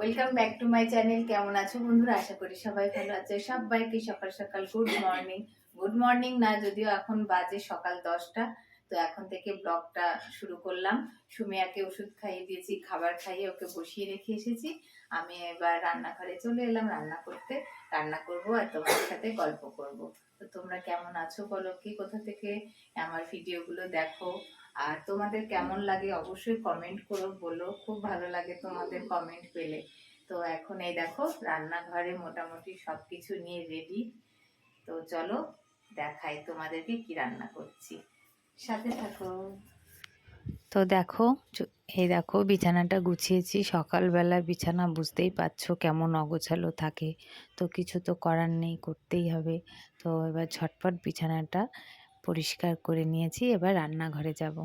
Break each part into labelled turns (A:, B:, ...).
A: Welcome back to my channel কেমন আছো বন্ধুরা? আশা করি সবাই ভালো আছে। সবাইকে সকাল সকাল গুড মর্নিং গুড মর্নিং না, যদিও এখন বাজে সকাল দশটা, তো এখন থেকে ব্লগটা শুরু করলাম। সুমিয়াকে ওষুধ খাইয়ে দিয়েছি, খাবার খাইয়ে ওকে বসিয়ে রেখে এসেছি। আমি এবার রান্নাঘরে চলে এলাম রান্না করতে। রান্না করব আর তোমার সাথে গল্প করব। তো তোমরা কেমন আছো বলো? কি কোথা থেকে আমার ভিডিওগুলো দেখো? আর তোমাদের কেমন লাগে অবশ্যই কমেন্ট করো, বলো। খুব ভালো লাগে তোমাদের কমেন্ট পেলে। তো এখন এই দেখো, রান্নাঘরে মোটামুটি সব কিছু নিয়ে রেডি তো চলো, দেখাই তোমাদেরকে কি রান্না করছি। সাথে থাকো।
B: তো দেখো এই দেখো, বিছানাটা গুছিয়েছি। সকালবেলা বিছানা বুঝতেই পারছ কেমন অগোছালো থাকে। তো কিছু তো করার নেই, করতেই হবে। তো এবার ঝটপট বিছানাটা পরিষ্কার করে নিয়েছি, এবার রান্নাঘরে যাব।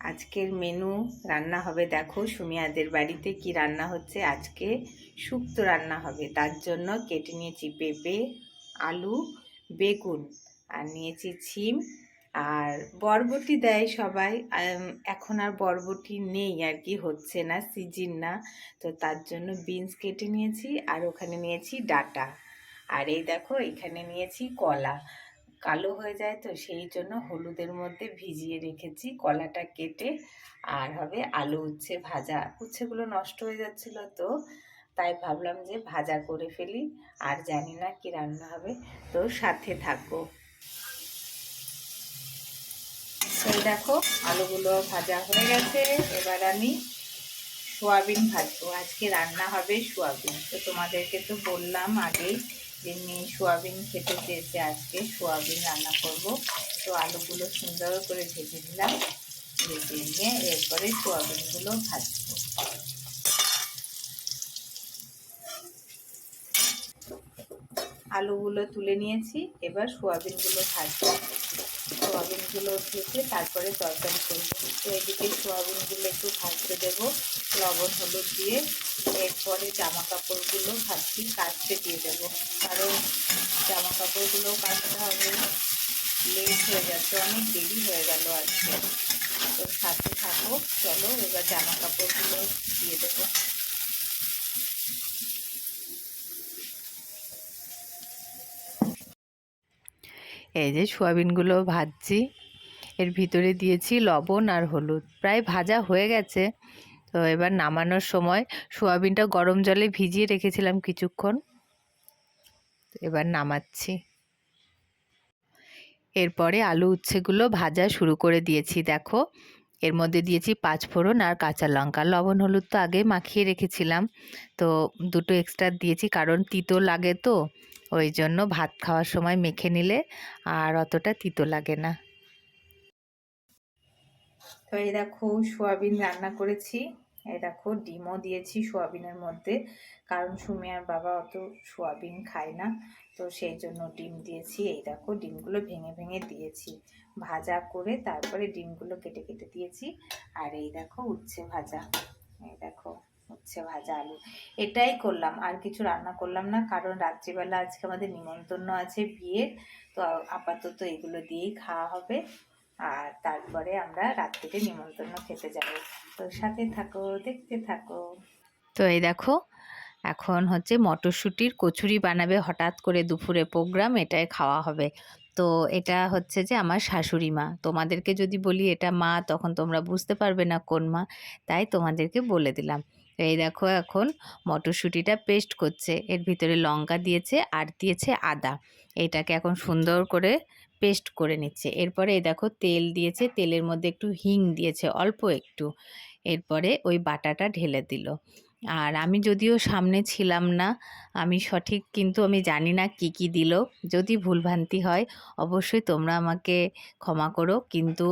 A: আজকের মেনু রান্না হবে দেখো, সুমিয়াদের বাড়িতে কি রান্না হচ্ছে। আজকে শুক্তো রান্না হবে, তার জন্য কেটে নিয়েছি পেঁপে, আলু, বেগুন, আর নিয়েছি ছিম আর বরবটি দেয় সবাই। এখন আর বরবটি নেই আর কি, হচ্ছে না, সিজিন না। তো তার জন্য বিনস কেটে নিয়েছি আর ওখানে নিয়েছি ডাটা। আর এই দেখো, এখানে নিয়েছি কলা। কালো হয়ে যায় তো সেই জন্য হলুদের মধ্যে ভিজিয়ে রেখেছি কলাটা কেটে। আর হবে আলু উচ্ছে ভাজা। উচ্ছেগুলো নষ্ট হয়ে যাচ্ছিল তো, তাই ভাবলাম যে ভাজা করে ফেলি। আর জানি না কি রান্না হবে। তো সাথে থাকো। এই দেখো, আলুগুলো ভাজা হয়ে গেছে। এবার আমি সোয়াবিন ভাজবো। আজকে রান্না হবে সোয়াবিন। তো তোমাদেরকে তো বললাম আগেই যে মেয়ে সোয়াবিন খেতে চেয়েছে আজকে, সোয়াবিন রান্না করব। তো আলুগুলো সুন্দর করে ভেজে নিলাম, ভেজে নিয়ে এরপরে সোয়াবিনগুলো ভাজবো। আলুগুলো তুলে নিয়েছি, এবার সোয়াবিনগুলো ভাজবো। সোয়াবিনগুলো ভেজে তারপরে তরকারি করব। তো এদিকে সোয়াবিনগুলো একটু ভাজতে দেবো, লবণ, হলুদ দিয়ে। এরপরে জামা কাপড়গুলো ভাবছি কাচতে দিয়ে দেবো। কারণ জামা কাপড়গুলো কাচতে হবে, লেট হয়ে যাচ্ছে, অনেক দেরি হয়ে গেল আজকে। তো সাথে থাকো, চলো এবার জামা কাপড়গুলো দিয়ে দেবো
B: এই যে সোয়াবিনগুলো ভাজছি। এর ভিতরে দিয়েছি লবণ আর হলুদ। প্রায় ভাজা হয়ে গেছে। তো এবার নামানোর সময় সোয়াবিনটা গরম জলে ভিজিয়ে রেখেছিলাম কিছুক্ষণ। এবার নামাচ্ছি। এরপরে আলু উচ্ছেগুলো ভাজা শুরু করে দিয়েছি। দেখো, এর মধ্যে দিয়েছি পাঁচ ফোড়ন আর কাঁচা লঙ্কা। লবণ, হলুদ তো আগে মাখিয়ে রেখেছিলাম। তো দুটো এক্সট্রা দিয়েছি, কারণ তিতো লাগে তো। ওই জন্য ভাত খাওয়ার সময় মেখে নিলে আর অতটা তিতো লাগে না।
A: তো এই দেখো সোয়াবিন রান্না করেছি। এই দেখো ডিমও দিয়েছি সোয়াবিনের মধ্যে। কারণ সুমিয়ার বাবা অত সোয়াবিন খায় না। তো সেই জন্য ডিম দিয়েছি। এই দেখো ডিমগুলো ভেঙে ভেঙে দিয়েছি। ভাজা করে তারপরে ডিমগুলো কেটে কেটে দিয়েছি। আর এই দেখো উচ্ছে ভাজা। এই দেখো উচ্ছে ভাজা আলু। এটাই করলাম, আর কিছু রান্না করলাম না, কারণ রাত্রিবেলা আজকে আমাদের নিমন্ত্রণ আছে বিয়ের, তো আপাতত এগুলো দিয়েই খাওয়া হবে। আর তারপরে আমরা রাত্রিতে নিমন্ত্রণ খেতে যাব। তো সাথে থাকো, দেখতে থাকো।
B: তো এই দেখো, এখন হচ্ছে মটরশুঁটির কচুরি বানাবে হঠাৎ করে দুপুরে প্রোগ্রাম, এটাই খাওয়া হবে। তো এটা হচ্ছে যে আমার শাশুড়ি মা, তোমাদেরকে যদি বলি এটা মা, তখন তোমরা বুঝতে পারবে না কোন মা, তাই তোমাদেরকে বলে দিলাম। তো এই দেখো এখন মটরশুঁটিটা পেস্ট করছে। এর ভিতরে লঙ্কা দিয়েছে আর দিয়েছে আদা। এটাকে এখন সুন্দর করে পেস্ট করে নিচ্ছে। এরপরে এই দেখো তেল দিয়েছে, তেলের মধ্যে একটু হিং দিয়েছে, অল্প একটু। এরপরে ওই বাটাটা ঢেলে দিল। আর আমি যদিও সামনে ছিলাম না, আমি সঠিক কিন্তু আমি জানি না কি কি দিল। যদি ভুলভ্রান্তি হয়, অবশ্যই তোমরা আমাকে ক্ষমা করো। কিন্তু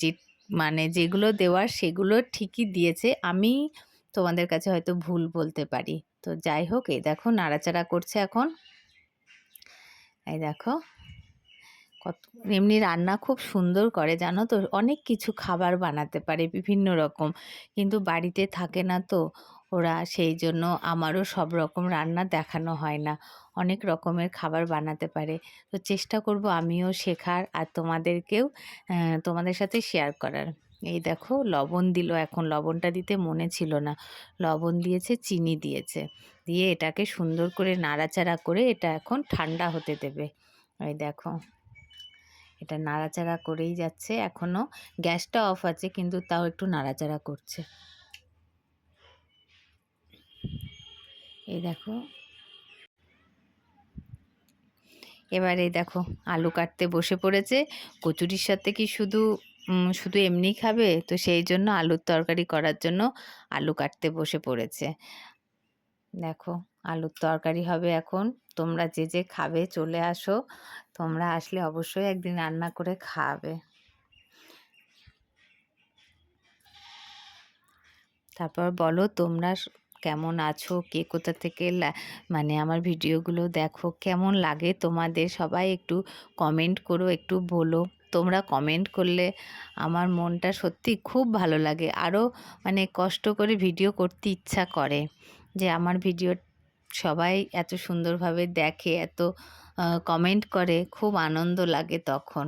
B: যে মানে যেগুলো দেওয়ার সেগুলো ঠিকই দিয়েছে। আমি তোমাদের কাছে হয়তো ভুল বলতে পারি। তো যাই হোক, এই দেখো নাড়াচাড়া করছে এখন। এই দেখো, কত এমনি রান্না খুব সুন্দর করে জানো তো, অনেক কিছু খাবার বানাতে পারে বিভিন্ন রকম। কিন্তু বাড়িতে থাকে না তো, ওরা সেই জন্য আমারও সব রকম রান্না দেখানো হয় না। অনেক রকমের খাবার বানাতে পারে। তো চেষ্টা করব আমিও শেখার আর তোমাদেরকেও তোমাদের সাথে শেয়ার করার।
A: এই দেখো লবণ দিল, এখন লবণটা দিতে মনে ছিল না। লবণ দিয়েছে, চিনি দিয়েছে। দিয়ে এটাকে সুন্দর করে নাড়াচাড়া করে এটা এখন ঠান্ডা হতে দেবে। এই দেখো, এটা নাড়াচাড়া করেই যাচ্ছে। এখনও গ্যাসটা অফ আছে, কিন্তু তাও একটু নাড়াচাড়া করছে। এই দেখো, এবারে দেখো আলু কাটতে বসে পড়েছে। কচুরির সাথে কি শুধু শুধু এমনি খাবে? তো সেই জন্য আলুর তরকারি করার জন্য আলু কাটতে বসে পড়েছে। দেখো, আলুর তরকারি হবে এখন। তোমরা যে যে খাবে চলে আসো। তোমরা আসলে অবশ্যই একদিন রান্না করে খাবে। তারপর বলো, তোমরা কেমন আছো? কে কোথা থেকে মানে আমার ভিডিওগুলো দেখো। কেমন লাগে? তোমাদের সবাই একটু কমেন্ট করো, একটু বলো। তোমরা কমেন্ট করলে আমার মনটা সত্যি খুব ভালো লাগে। আরও মানে কষ্ট করে ভিডিও করতে ইচ্ছা করে যে আমার ভিডিও সবাই এত সুন্দরভাবে দেখে, এত কমেন্ট করে, খুব আনন্দ লাগে তখন।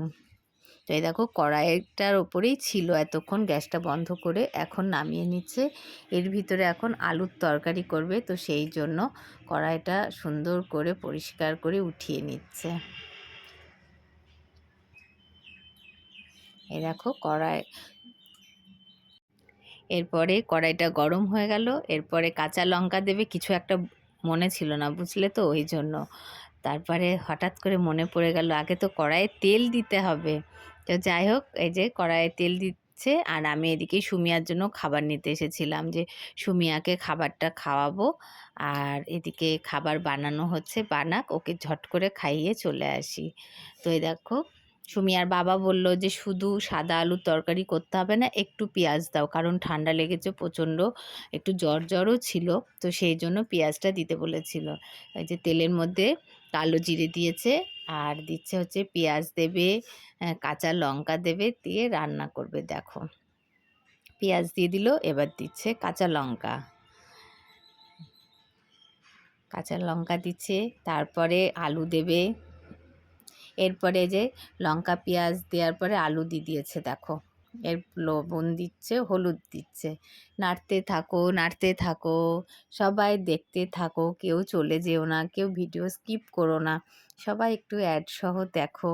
A: তো এই দেখো কড়াইটার ওপরেই ছিল এতক্ষণ গ্যাসটা বন্ধ করে, এখন নামিয়ে নিচ্ছে। এর ভিতরে এখন আলুর তরকারি করবে, তো সেই জন্য কড়াইটা সুন্দর করে পরিষ্কার করে উঠিয়ে নিচ্ছে। এই দেখো কড়াই। এরপরে কড়াইটা গরম হয়ে গেল। এরপরে কাঁচা লঙ্কা দেবে কিছু একটা মনে ছিল না, বুঝলে তো, ওই জন্য। তারপরে হঠাৎ করে মনে পড়ে গেল, আগে তো কড়াইয়ে তেল দিতে হবে। তো যাই হোক, এই যে কড়াইয়ে তেল দিচ্ছে, আর আমি এদিকে সুমিয়ার জন্য খাবার নিতে এসেছিলাম যে সুমিয়াকে খাবারটা খাওয়াবো। আর এদিকে খাবার বানানো হচ্ছে, বানাক, ওকে ঝট করে খাইয়ে চলে আসি। তো এই দেখো সুমিয়ার বাবা বলল যে, শুধু সাদা আলুর তরকারি করতে হবে না, একটু পেঁয়াজ দাও, কারণ ঠান্ডা লেগেছে, প্রচণ্ড একটু জ্বর জ্বরও ছিল, তো সেই জন্য পেঁয়াজটা দিতে বলেছিল। এই যে তেলের মধ্যে কালো জিরে দিয়েছে আর দিচ্ছে হচ্ছে পেঁয়াজ দেবে কাঁচা লঙ্কা দেবে, দিয়ে রান্না করবে, দেখো। পেঁয়াজ দিয়ে দিল, এবার দিচ্ছে কাঁচা লঙ্কা। কাঁচা লঙ্কা দিচ্ছে, তারপরে আলু দেবে এরপরে যে লঙ্কা, পেঁয়াজ দেওয়ার পরে আলু দিয়ে দিয়েছে, দেখো। এর লবণ দিচ্ছে, হলুদ দিচ্ছে। নাড়তে থাকো নাড়তে থাকো। সবাই দেখতে থাকো, কেউ চলে যেও না, কেউ ভিডিও স্কিপ করো না। সবাই একটু অ্যাড সহ দেখো।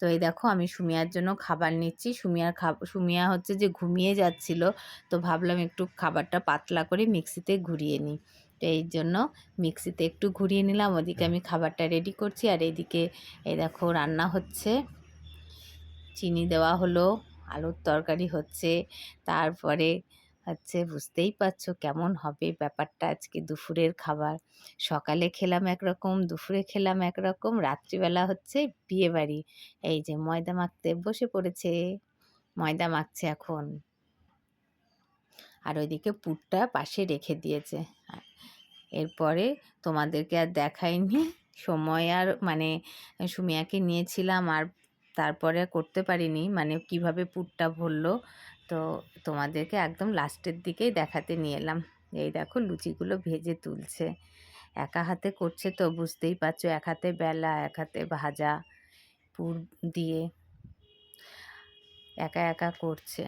A: তো এই দেখো, আমি সুমিয়ার জন্য খাবার নিচ্ছি। সুমিয়ার খাব, সুমিয়া হচ্ছে যে ঘুমিয়ে যাচ্ছিল, তো ভাবলাম একটু খাবারটা পাতলা করে মিক্সিতে ঘুরিয়ে নিই। তো এই জন্য মিক্সিতে একটু ঘুরিয়ে নিলাম। ওদিকে আমি খাবারটা রেডি করছি। আর এইদিকে এই দেখো রান্না হচ্ছে। চিনি দেওয়া হলো আলুর তরকারি হচ্ছে। তারপরে হচ্ছে বুঝতেই পারছ কেমন হবে ব্যাপারটা আজকে দুপুরের খাবার। সকালে খেলাম একরকম দুপুরে খেলাম একরকম রাত্রিবেলা হচ্ছে বিয়ে বাড়ি এই যে ময়দা মাখতে বসে পড়েছে ময়দা মাখছে এখন। আর ওইদিকে পুরটা পাশে রেখে দিয়েছে। এরপরে তোমাদেরকে আর দেখাইনি। সময় আর মানে সুমিয়াকে নিয়েছিলাম আর তারপরে করতে পারিনি। মানে কীভাবে পুরটা ভরলো, তো তোমাদেরকে একদম লাস্টের দিকেই দেখাতে নিয়ে এলাম। এই দেখো লুচিগুলো ভেজে তুলছে। একা হাতে করছে তো বুঝতেই পারছ, এক হাতে বেলা, এক হাতে ভাজা পুর দিয়ে একা একা করছে।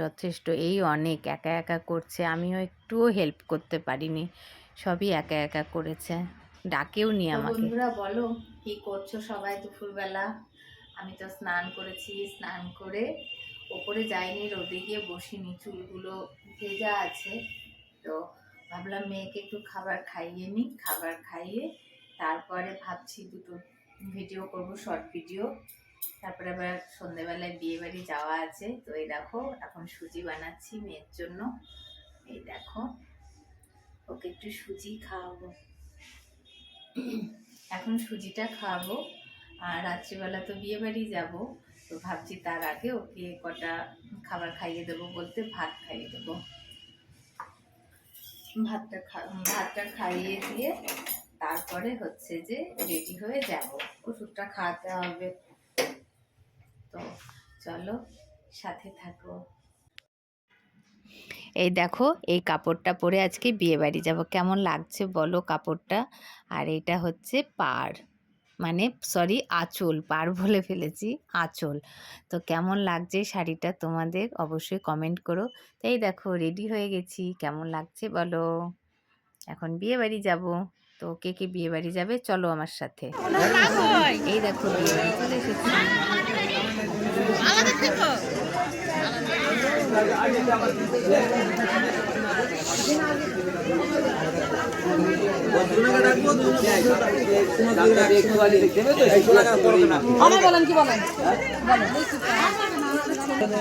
A: যথেষ্ট। এই অনেক একা একা করছে আমিও একটুও হেল্প করতে পারিনি। সবই একা একা করেছে। ডাকেও নি আমাকে। বন্ধুরা বলো কি করছ সবাই দুপুরবেলা? আমি তো স্নান করেছি স্নান করে ওপরে যাইনি রোদে গিয়ে বসিনি চুলগুলো ভেজা আছে। তো ভাবলাম মেয়েকে একটু খাবার খাইয়ে নিই খাবার খাইয়ে তারপরে ভাবছি দুটো ভিডিও করব শর্ট ভিডিও তারপরে আবার সন্ধেবেলায় বিয়ে বাড়ি যাওয়া আছে। তো এই দেখো, এখন সুজি বানাচ্ছি মেয়ের জন্য। এই দেখো, ওকে একটু সুজি খাওয়াবো। এখন সুজিটা খাওয়াবো। আর রাত্রিবেলা তো বিয়ে বাড়ি যাব। তো ভাবছি তার আগে ওকে কটা খাবার খাইয়ে দেবো বলতে ভাত খাইয়ে দেবো। ভাতটা ভাতটা খাইয়ে দিয়ে তারপরে হচ্ছে যে রেডি হয়ে যাব। ওষুধটা খাওয়াতে হবে। তো চলো সাথে থাকো। এই দেখো এই কাপড়টা পরে আজকে বিয়ে বাড়ি যাব। কেমন লাগছে বলো কাপড়টা? আর এটা হচ্ছে পাড়। মানে সরি আঁচল পার বলে ফেলেছি আঁচল। তো কেমন লাগছে শাড়িটা তোমাদের অবশ্যই কমেন্ট করো। এই দেখো রেডি হয়ে গেছি। কেমন লাগছে বলো? এখন বিয়ে বাড়ি যাব। তো কে কে বিয়ে বাড়ি যাবে? চলো আমার সাথে। এই দেখো বিয়ে বাড়ি চলে এসেছি।
C: আমার বলেন কি বলেন
D: দাদা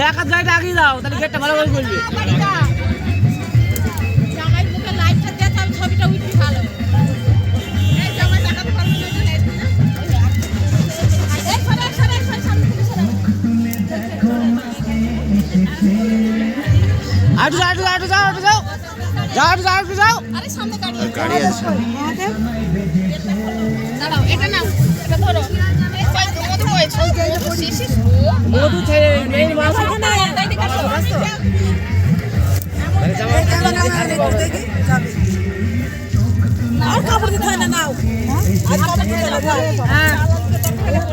C: এক হাত গাড়িটা আগিয়ে দাও তাহলে গেটটা ভালো করে করবি আটু যাও আটু যাও আটু যাও আটু যাও। যাও আটু যাও আটু যাও
D: গাড়ি আছে দাঁড়াও এটা নাও এটা ধরো
C: মধু ছেড়ে নেই মাছ না
E: আর কাপড় দিতে হয় না নাও আজ কাপড় দিতে হয় হ্যাঁ এই দেখো,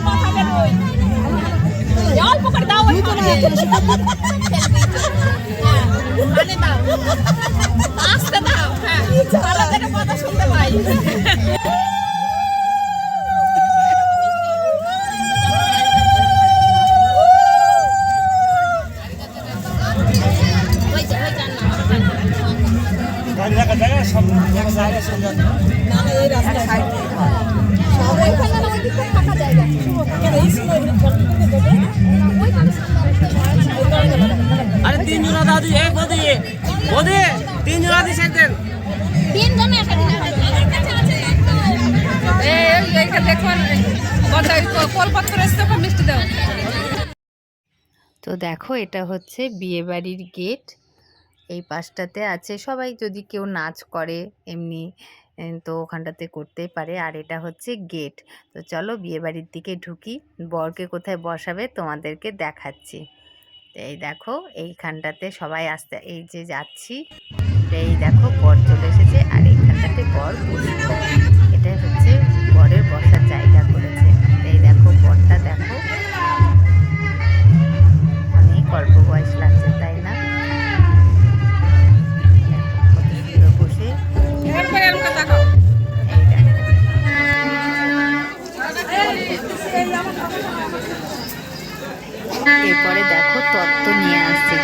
F: অল্প
C: তিন জোড়া দাও দি এক বদি বদি তিন জোড়া দি সেট দেন
F: তিন জনে এখানে
A: তো দেখো এটা হচ্ছে বিয়েবাড়ির গেট। এই পাশটাতে আছে সবাই যদি কেউ নাচ করে এমনি তো ওখানটাতে করতেই পারে। আর এটা হচ্ছে গেট। তো চলো বিয়েবাড়ির দিকে ঢুকি। বরকে কোথায় বসাবে তোমাদেরকে দেখাচ্ছি। এই দেখো, এইখানটাতে সবাই আসতে, এই যে যাচ্ছি, এই দেখো বর চলে এসেছে, আর এইখানটাতে বর এটাই এটা হচ্ছে এরপরে দেখো তত্ত্ব নিয়ে আসছে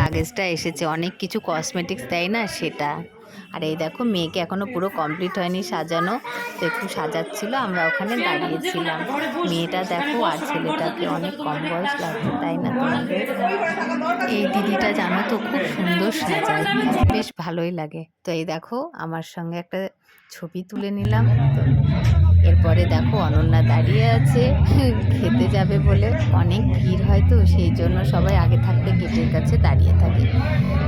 A: লাগেজটা এসেছে। অনেক কিছু কসমেটিক্স দেয় না সেটা। আর এই দেখো, মেয়েকে এখনও পুরো কমপ্লিট হয়নি সাজানো। তো একটু সাজাচ্ছিল, আমরা ওখানে দাঁড়িয়েছিলাম। মেয়েটা দেখো আর ছেলেটাকে অনেক কম বয়স লাগছে, তাই না এই দিদিটা জানো তো খুব সুন্দর সাজায়। বেশ ভালোই লাগে। তো এই দেখো, আমার সঙ্গে একটা ছবি তুলে নিলাম। এরপরে দেখো অনন্যা দাঁড়িয়ে আছে, খেতে যাবে বলে। অনেক ভিড় হয় তো, সেই জন্য সবাই আগে থাকতে গেটের কাছে দাঁড়িয়ে থাকে।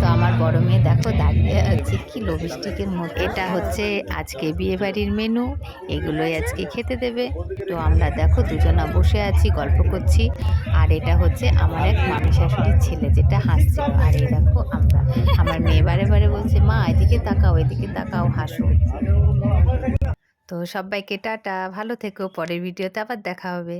A: তো আমার বড় মেয়ে দেখো দাঁড়িয়ে আছে, কি লবিস্টিকের মধ্যে এটা হচ্ছে আজকে বিয়ে বাড়ির মেনু, এগুলোই আজকে খেতে দেবে। তো আমরা দেখো দুজনা বসে আছি, গল্প করছি, আর এটা হচ্ছে আমার এক মামি শাশুড়ির ছেলে যেটা হাসছে আর এই দেখো আমরা, আমার মেয়ে বারে বারে বলছে, মা, এদিকে তাকাও এদিকে তাকাও, হাসো। তো সবাইকে টাটা ভালো থেকো পরের ভিডিওতে আবার দেখা হবে।